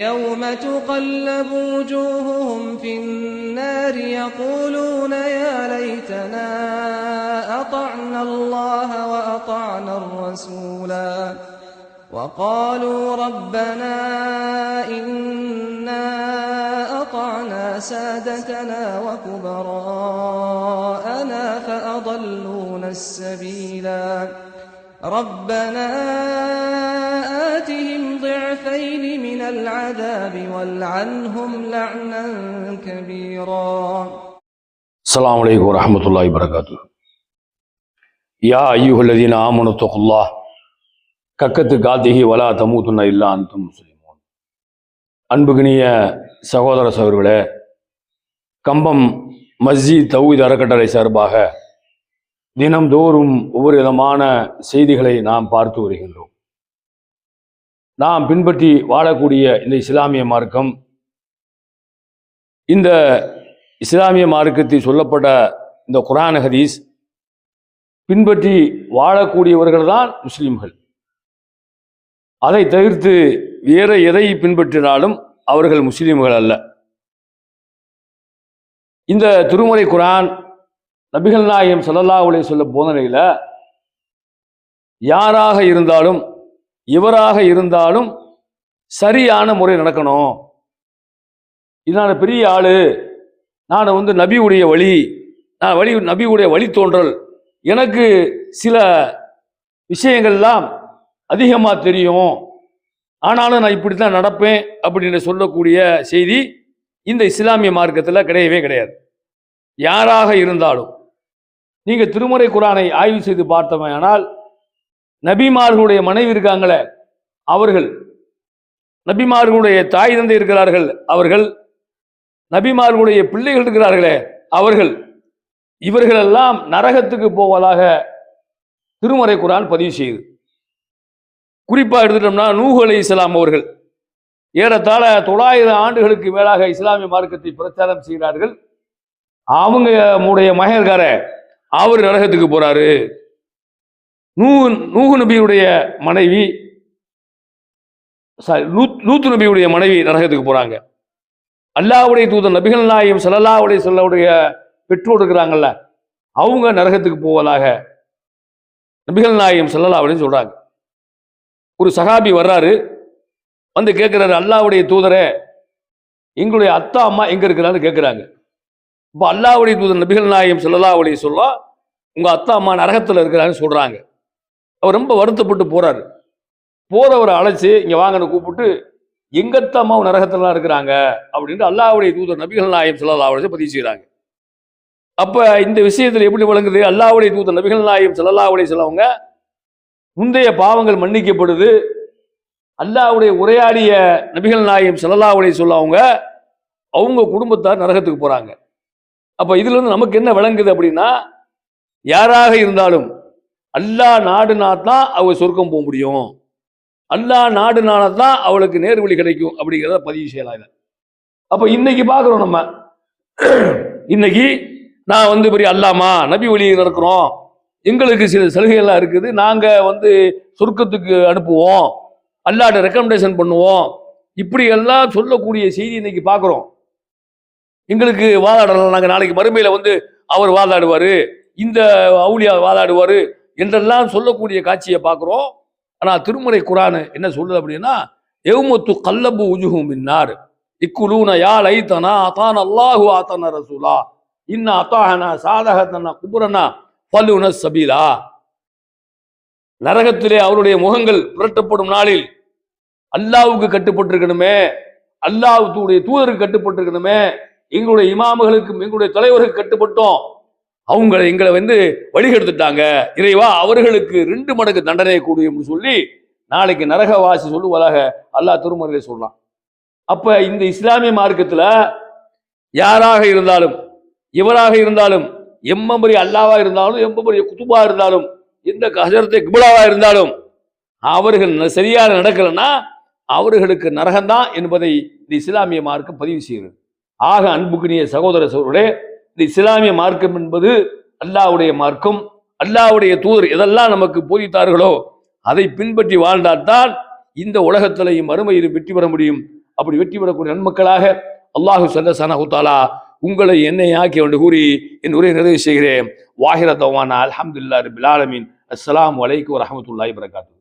يوم تقلب وجوههم في النار يقولون يا ليتنا أطعنا الله وأطعنا الرسولا وقالوا ربنا إنا أطعنا سادتنا وكبراءنا فأضلونا السبيلا ربنا آتهم ضعفين من العذاب والعنهم لعنا كبيرا السلام عليكم ورحمة الله وبركاته يا أيها الذين آمنوا اتقوا الله கக்கத்து காத்திகி வலா தமூத்துன்ன இல்லா அந்தும் முஸ்லிமோன் அன்புகினிய சகோதர சகோதரர்களே கம்பம் மஸ்ஜித் தௌஹீத் அறக்கட்டளை சார்பாக தினம்தோறும் ஒவ்வொரு விதமான செய்திகளை நாம் பார்த்து வருகின்றோம் நாம் பின்பற்றி வாழக்கூடிய இந்த இஸ்லாமிய மார்க்கம். இந்த இஸ்லாமிய மார்க்கத்தில் சொல்லப்பட்ட இந்த குரான் ஹதீஸ் பின்பற்றி வாழக்கூடியவர்கள் தான் முஸ்லீம்கள். அதை தவிர்த்து வேற எதை பின்பற்றினாலும் அவர்கள் முஸ்லீம்கள் அல்ல. இந்த திருமுறை குரான் நபிகள் நாயகம் ஸல்லல்லாஹு சொல்ல போதனையில் யாராக இருந்தாலும் இவராக இருந்தாலும் சரியான முறை நடக்கணும். இது நான் பெரிய ஆள். நான் வந்து நபியுடைய வழி நான் வழி நபியுடைய வழித்தோன்றல் எனக்கு சில விஷயங்கள்லாம் அதிகமாக தெரியும். ஆனாலும் நான் இப்படி தான் நடப்பேன் அப்படின்னு சொல்லக்கூடிய செய்தி இந்த இஸ்லாமிய மார்க்கத்தில் கிடையவே கிடையாது. யாராக இருந்தாலும். நீங்கள் திருமுறை குரானை ஆய்வு செய்து பார்த்தமையானால் நபிமார்களுடைய மனைவி இருக்காங்களே அவர்கள். நபிமார்களுடைய தாய் தந்தை இருக்கிறார்கள் அவர்கள். நபிமார்களுடைய பிள்ளைகள் இருக்கிறார்களே அவர்கள். இவர்களெல்லாம் நரகத்துக்கு போவதாக திருமறை குரான் பதிவு செய்யுது. குறிப்பாக எடுத்துட்டோம்னா நூஹ் அலி இஸ்லாம் அவர்கள். ஏறத்தாழ தொள்ளாயிரம் ஆண்டுகளுக்கு மேலாக இஸ்லாமிய மார்க்கத்தை பிரச்சாரம் செய்கிறார்கள். அவங்க உடைய மகன்கார அவர் நரகத்துக்கு போறாரு. நூ நூகு நபியுடைய மனைவி சாரி நூத்து நபியுடைய மனைவி நரகத்துக்கு போறாங்க. அல்லாவுடைய தூதர் நபிகள் நாயும் சலல்லாவுடைய செல்லவுடைய பெற்றோர் இருக்கிறாங்கல்ல அவங்க நரகத்துக்கு போவதாக நபிகள் நாயம் சல்லல்லா அப்படின்னு சொல்றாங்க. ஒரு சகாபி வர்றாரு வந்து கேட்குறாரு அல்லாவுடைய தூதரே எங்களுடைய அத்தா அம்மா எங்க இருக்கிறான்னு கேட்குறாங்க. இப்போ அல்லாவுடைய தூதர் நபிகள் நாயம் செல்லலாவுடைய சொல்லா உங்கள் உங்க அத்தா அம்மா நரகத்தில் இருக்கிறான்னு சொல்றாங்க. அவர் ரொம்ப வருத்தப்பட்டு போறாரு. போறவரை அழைச்சி இங்க வாங்கன்னு கூப்பிட்டு எங்கத்தம்மா நரகத்திலாம் இருக்கிறாங்க? அப்படின்ட்டு அல்லாவுடைய தூதர் நபிகள் நாயம் சல்லல்லா பதிவு செய்கிறாங்க அப்ப இந்த விஷயத்துல எப்படி விளங்குது? அல்லாவுடைய தூதர் நபிகள் நாயம் சல்லல்லா அலைஹி சொல்லவங்க முந்தைய பாவங்கள் மன்னிக்கப்படுது. அல்லாவுடைய உரையாடிய நபிகள் நாயம் சல்லல்லா அலைஹி அவங்க அவங்க குடும்பத்தார் நரகத்துக்கு போறாங்க. அப்ப இதுல இருந்து நமக்கு என்ன விளங்குது அப்படின்னா யாராக இருந்தாலும் அல்லா நாடுனா தான் அவள் சொர்க்கம் போக முடியும். அல்லாஹ் நாடுனால தான் அவளுக்கு நேர்வழி கிடைக்கும் அப்படிங்கிறத பதிவு செய்யலாம் இதை. அப்ப இன்னைக்கு பார்க்குறோம் நம்ம. இன்னைக்கு நான் வந்து பெரிய அல்லாமா நபி வழி நடக்கிறோம். எங்களுக்கு சில சலுகைகள்லாம் இருக்குது. நாங்கள் வந்து சொர்க்கத்துக்கு அனுப்புவோம். அல்லாட்ட ரெக்கமெண்டேஷன் பண்ணுவோம். இப்படி எல்லாம் சொல்லக்கூடிய செய்தி இன்னைக்கு பார்க்குறோம். எங்களுக்கு வாதாடலாம். நாங்கள் நாளைக்கு மறுமையில் வந்து அவர் வாதாடுவார். இந்த அவுளியா வாதாடுவார். என்றெல்லாம் சொல்லக்கூடிய காட்சியை பார்க்குறோம். ஆனால் திருமுறை குரான் என்ன சொல்லுது அப்படின்னா எவ்மத்து கல்லபு உஜுகும் மின்னார். இக்குலூன யால் ஐத்தனா அதான் அல்லாஹு ஆத்தன ரசூலா. இன்ன அத்தாஹனா சாதகத்தனா குபுரனா பல்லுன சபீலா. நரகத்திலே அவருடைய முகங்கள் புரட்டப்படும் நாளில் அல்லாவுக்கு கட்டுப்பட்டிருக்கணுமே அல்லாவுடைய தூதருக்கு கட்டுப்பட்டிருக்கணுமே எங்களுடைய இமாமுகளுக்கும் எங்களுடைய தலைவருக்கு கட்டுப்பட்டோம். அவங்கள எங்களை வந்து வழிகெடுத்துட்டாங்க. இறைவா அவர்களுக்கு ரெண்டு மடங்கு தண்டனை கூடியும் சொல்லி நாளைக்கு நரகவாசி சொல்லுவதாக அல்லாஹ் திருமறையில சொல்லலாம் அப்ப இந்த இஸ்லாமிய மார்க்கத்துல யாராக இருந்தாலும் இவராக இருந்தாலும் எம்மபரி அல்லாவா இருந்தாலும் எம்மபரி குத்துபா இருந்தாலும் எந்த ஹஜரத்தை கிபுலாவா இருந்தாலும் அவர்கள் ந- சரியாக நடக்கலைன்னா அவர்களுக்கு நரகம்தான் என்பதை இந்த இஸ்லாமிய மார்க்கம் பதிவு செய்கிறது. ஆக அன்புக்குரிய சகோதர சோழர்களே இந்த இஸ்லாமிய மார்க்கம் என்பது அல்லாஹ்வுடைய மார்க்கம் அல்லாவுடைய தூதர் எதெல்லாம் நமக்கு போதித்தார்களோ அதை பின்பற்றி வாழ்ந்தால்தான் இந்த உலகத்திலையும் மறுமையிலும் வெற்றி பெற முடியும். அப்படி வெற்றி பெறக்கூடிய நன்மக்களாக அல்லாஹு சல்லசானஹு உங்களை என்னை ஆக்கி என்று கூறி என் உரையை நிறைவு செய்கிறேன். வாஹிர தவானா அலமதுல்லா பிலாலமின் அஸ்லாம் வலைக்கு வரமத்துல்லாய் வரஹ்மத்துல்லாஹி வரகாத்து